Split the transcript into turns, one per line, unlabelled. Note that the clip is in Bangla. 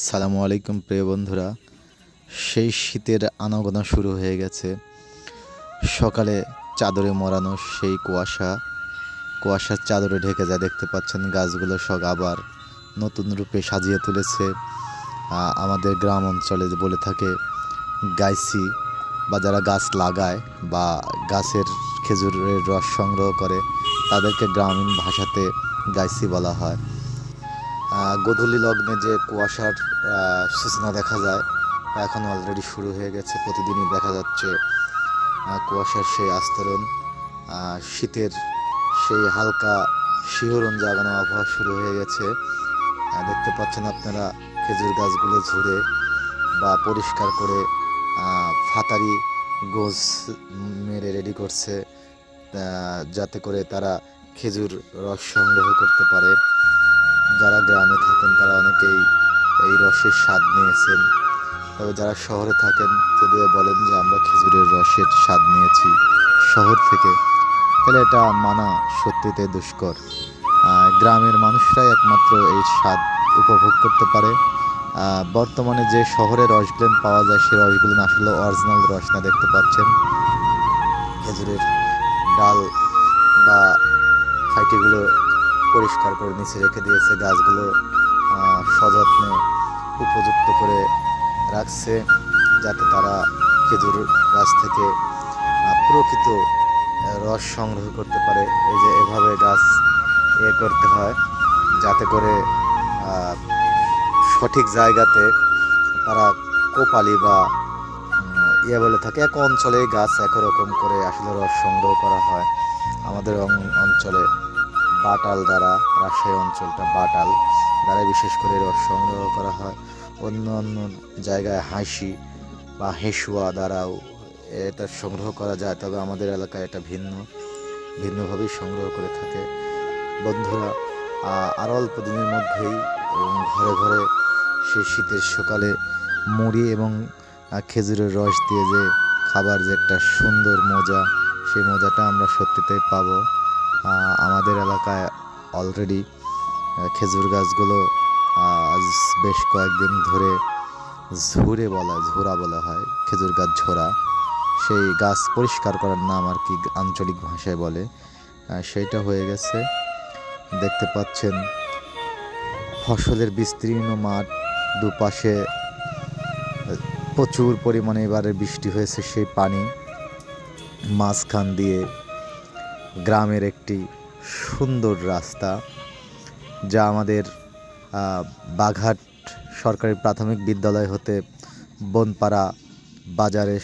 আসসালামু আলাইকুম প্রিয় বন্ধুরা। সেই শীতের আনাগোনা শুরু হয়ে গেছে। সকালে চাদরে মরানো সেই কুয়াশা, কুয়াশার চাদরে ঢেকে যায় দেখতে পাচ্ছেন গাছগুলো সব আবার নতুন রূপে সাজিয়ে তুলেছে। আমাদের গ্রাম অঞ্চলে বলে থাকে, গাইসি বা যারা গাছ লাগায় বা গাছের খেজুরের রস সংগ্রহ করে, তাদেরকে গ্রামীণ ভাষাতে গাইসি বলা হয়। গোধূলি লগ্নে যে কুয়াশার সূচনা দেখা যায়, তা এখন অলরেডি শুরু হয়ে গেছে, প্রতিদিনই দেখা যাচ্ছে কুয়াশার সেই আস্তরণ শীতের সেই হালকা শিহরণ জাগানো আবহাওয়া শুরু হয়ে গেছে। দেখতে পাচ্ছেন আপনারা খেজুর গাছগুলো ঝুড়ে বা পরিষ্কার করে ফাতারি গোজ মেরে রেডি করছে যাতে করে তারা খেজুর রস সংগ্রহ করতে পারে। যারা গ্রামে থাকেন, তারা অনেকেই এই রসের স্বাদ নিয়েছেন। তবে যারা শহরে থাকেন, যদিও বলেন যে আমরা খেজুরের রসের স্বাদ নিয়েছি শহর থেকে, তাহলে এটা মানা সত্যিতে দুষ্কর। গ্রামের মানুষরাই একমাত্র এই স্বাদ উপভোগ করতে পারে। বর্তমানে যে শহরে রসগুলো পাওয়া যায় সেই রসগুলো আসলে অরিজিনাল রস না, দেখতে পাচ্ছেন। পরিষ্কার করে নিচে রেখে দিয়েছে, গাছগুলো সযত্নে উপযুক্ত করে রাখছে যাতে তারা খেজুর গাছ থেকে প্রকৃত রস সংগ্রহ করতে পারে। এই যে এভাবে গাছ এ করতে হয় যাতে করে সঠিক জায়গাতে তারা কোপালি বা ইয়ে বলে থাকে, এক অঞ্চলে গাছ একরকম করে আসলে রস সংগ্রহ করা হয়। আমাদের অঞ্চলে বাটাল দ্বারা রাজশাহী অঞ্চলটা বাটাল দ্বারা বিশেষ করে রস সংগ্রহ করা হয়। অন্য অন্য জায়গায় হাসি বা হেসুয়া দ্বারাও এটা সংগ্রহ করা যায় তবে আমাদের এলাকায় এটা ভিন্ন ভিন্নভাবেই সংগ্রহ করে থাকে। বন্ধুরা আহ, আর অল্প দিনের মধ্যেই ঘরে ঘরে সেই শীতের সকালে মুড়ি এবং খেজুরের রস দিয়ে যে খাবার যে একটা সুন্দর মজা সেই মজাটা আমরা সত্যিতেই পাবো। আমাদের এলাকায় অলরেডি খেজুর গাছগুলো আজ বেশ কয়েকদিন ধরে ঝুরে বলা, ঝোরা বলা হয়, খেজুর গাছ ঝোরা। সেই গাছ পরিষ্কার করার নাম আর কি আঞ্চলিক ভাষায় বলে। সেইটা হয়ে গেছে। দেখতে পাচ্ছেন, ফসলের বিস্তীর্ণ মাঠ দুপাশে প্রচুর পরিমাণে এবারে বৃষ্টি হয়েছে সেই পানি। মাঝখান দিয়ে গ্রামের একটি সুন্দর রাস্তা যা আমাদের বাঘাট সরকারি প্রাথমিক বিদ্যালয় হতে বনপাড়া বাজারে